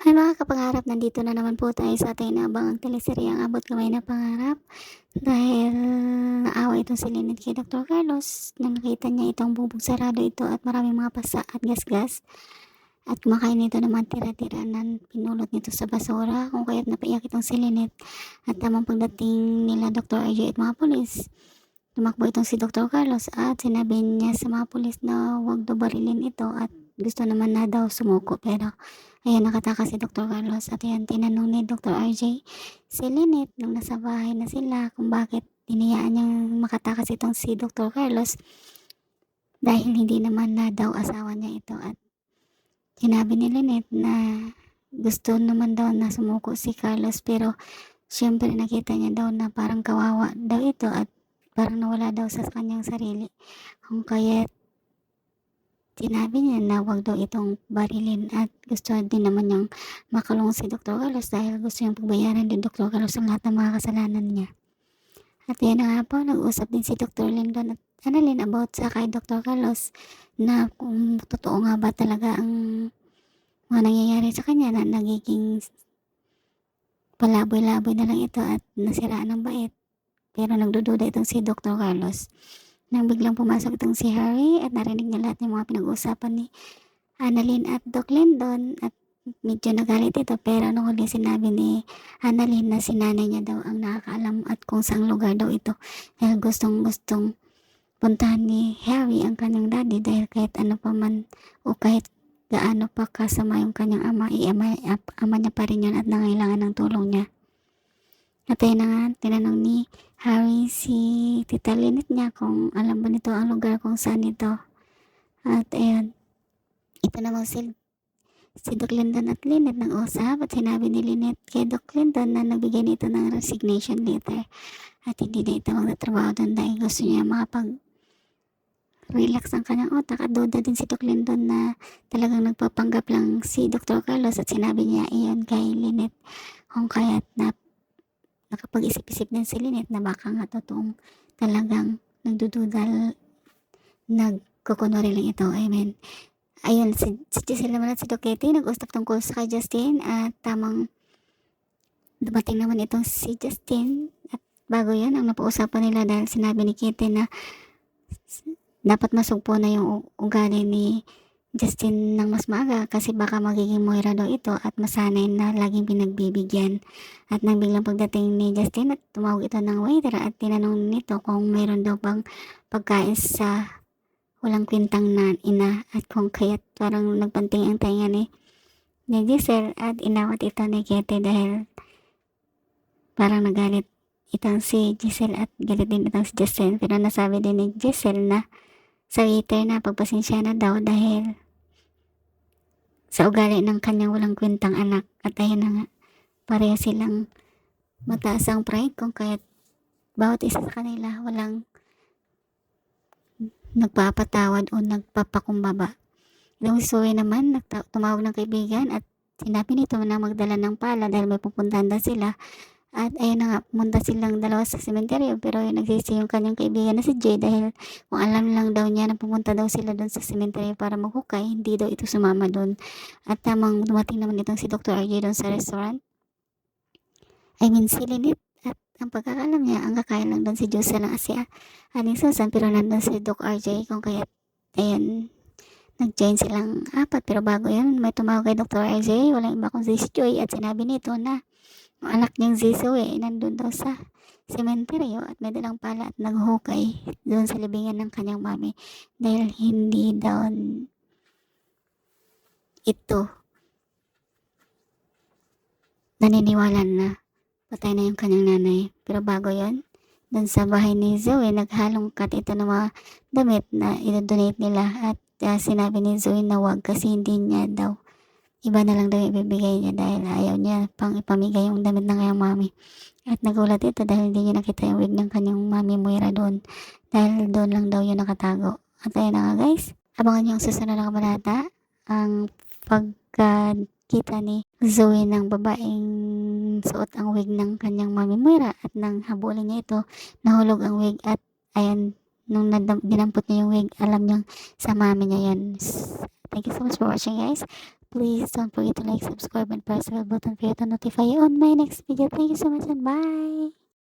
Hi mga kapangarap, nandito na naman po tayo sa ating teleserye ang abot kamay na pangarap. Dahil naawa itong si Lynette kay Dr. Carlos nang nakita niya itong bubong sarado ito at maraming mga pasa at gasgas. At kumakain nito ng mga tira-tira na pinulot nito sa basura kung kaya't napaiyak itong si Lynette. At tamang pagdating nila Dr. AJ at mga polis, tumakbo itong si Dr. Carlos at sinabi niya sa mga polis na huwag daw barilin ito at gusto naman na daw sumuko pero Ayan, nakatakas si Dr. Carlos at ayan, tinanong ni Dr. RJ si Lynette nung nasa bahay na sila kung bakit iniyaan niyang makatakas itong si Dr. Carlos dahil hindi naman na daw asawa niya ito at sinabi ni Lynette na gusto naman daw na sumuko si Carlos pero syempre nakita niya daw na parang kawawa daw ito at parang nawala daw sa kanyang sarili kung kaya Sinabi niya na wag daw itong barilin at gusto din naman niyang makulong si Dr. Carlos dahil gusto niyang pagbayaran din Dr. Carlos ang lahat ng mga kasalanan niya. At yan nga po, nag-usap din si Dr. Lyndon at Annalyn about sa kay Dr. Carlos na kung totoo nga ba talaga ang mga nangyayari sa kanya na nagiging palaboy-laboy na lang ito at nasiraan ng bait. Pero nagdududa itong si Dr. Carlos. Nang biglang pumasok itong si Harry at narinig niya lahat ng mga pinag-uusapan ni Annalyn at Doc Lyndon at medyo nagalit ito pero nung huli sinabi ni Annalyn na si nanay niya daw ang nakakaalam at kung saang lugar daw ito dahil gustong gustong puntahan ni Harry ang kanyang daddy dahil kahit ano pa man o kahit gaano pa kasama yung kanyang ama, i-ama ama niya pa rin yun at nangailangan ng tulong niya. At ayun na nga, tinanong ni Harry si Tita Lynette niya kung alam ba nito ang lugar kung saan ito. At ayun, ito naman si, si Doc Lyndon at Lynette nang usap at sinabi ni Lynette kay Doc Lyndon na nagbigay nito ng resignation letter at hindi na ito magtatrabaho doon dahil gusto niya makapag relax ang kanyang utak at duda din si Doc Lyndon na talagang nagpapanggap lang si Dr. Carlos at sinabi niya iyon kay Lynette kung kaya't na nakapag-isip-isip din si Lynette na baka nga totoong talagang nagdududal nagkukunwari lang ito. Amen. Ayun, si, si Giselle naman at si Doketi nag-usap tungkol sa kay Justin at tamang dumating naman itong si Justin at bago yan ang napausapan nila dahil sinabi ni Kitty na dapat masugpo na yung ugali ni Justin ng mas maaga kasi baka magiging Moira daw ito at masanay na laging pinagbibigyan. At nang biglang pagdating ni Justin at tumawag ito ng waiter at tinanong nito kung mayroon daw bang pagkain sa walang kwintang na ina at kung kaya't parang nagpanting ang tainga ni, ni Giselle at inawat ito ni Kete dahil parang nagalit itang si Giselle at galit din itang si Giselle pero nasabi din ni Giselle na sa waiter na pagpasensya na daw dahil sa ugali ng kanyang walang kwentang anak at ayun na nga pareha silang mataas ang pride kung kaya't bawat isa sa kanila walang nagpapatawad o nagpapakumbaba. Yung Zoe naman, tumawag ng kaibigan at sinabi nito na magdala ng pala dahil may pupuntahan daw sila at ayun na nga, pumunta silang dalawa sa sementeryo pero yung nagsisi yung kanyang kaibigan na si Jay dahil kung alam lang daw niya na pumunta daw sila doon sa sementeryo para maghukay, hindi daw ito sumama doon. At tamang dumating naman itong si Dr. RJ doon sa restaurant. I mean, si Lynette at ang pagkakalam niya, ang kakain lang doon si Jose lang si Aling Susan pero nandun si Doc RJ kung kaya ayun, nag-join silang apat pero bago yun, may tumawag kay Dr. RJ, walang iba kung si Joy at sinabi nito na anak niyang Zizo eh, nandun daw sa sementeryo at may dalang pala at naghukay doon sa libingan ng kanyang mami dahil hindi daw ito naniniwala na patay na yung kanyang nanay. Pero bago yon doon sa bahay ni Zoe, naghalong kat ito ng mga damit na i-donate nila at uh, sinabi ni Zoe na wag kasi hindi niya daw iba na lang daw ibibigay niya dahil ayaw niya pang ipamigay yung damit ng kanyang mami. At nagulat ito dahil hindi niya nakita yung wig ng kanyang mami Moira doon. Dahil doon lang daw yun nakatago. At ayun na nga guys, abangan niyo ang susunod na kabanata. Ang pagkakita ni Zoe ng babaeng suot ang wig ng kanyang mami Moira at nang habulin niya ito, nahulog ang wig at ayan, nung dinampot niya yung wig, alam niyang sa mami niya yan. Thank you so much for watching guys. please don't forget to like, subscribe, and press the bell button for you to notify you on my next video. Thank you so much and bye!